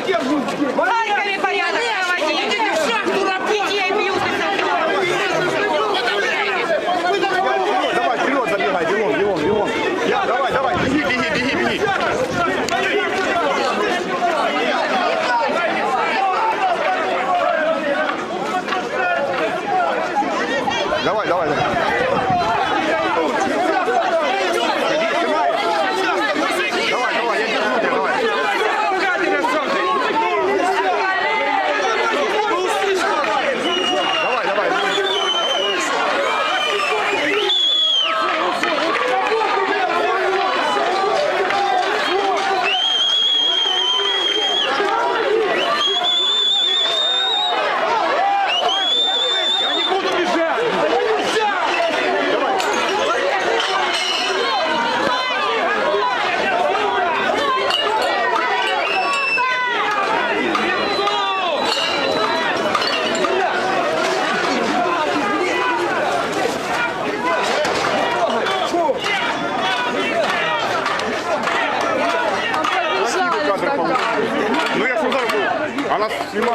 поддерживайте. В Харькове порядок проводили. Идите в шахту работать. Детей бьют и Давай, вперед забегай, Димон, Димон, Димон. Я, давай, давай, беги, беги, беги, беги. Давай, давай, давай. ஆனால்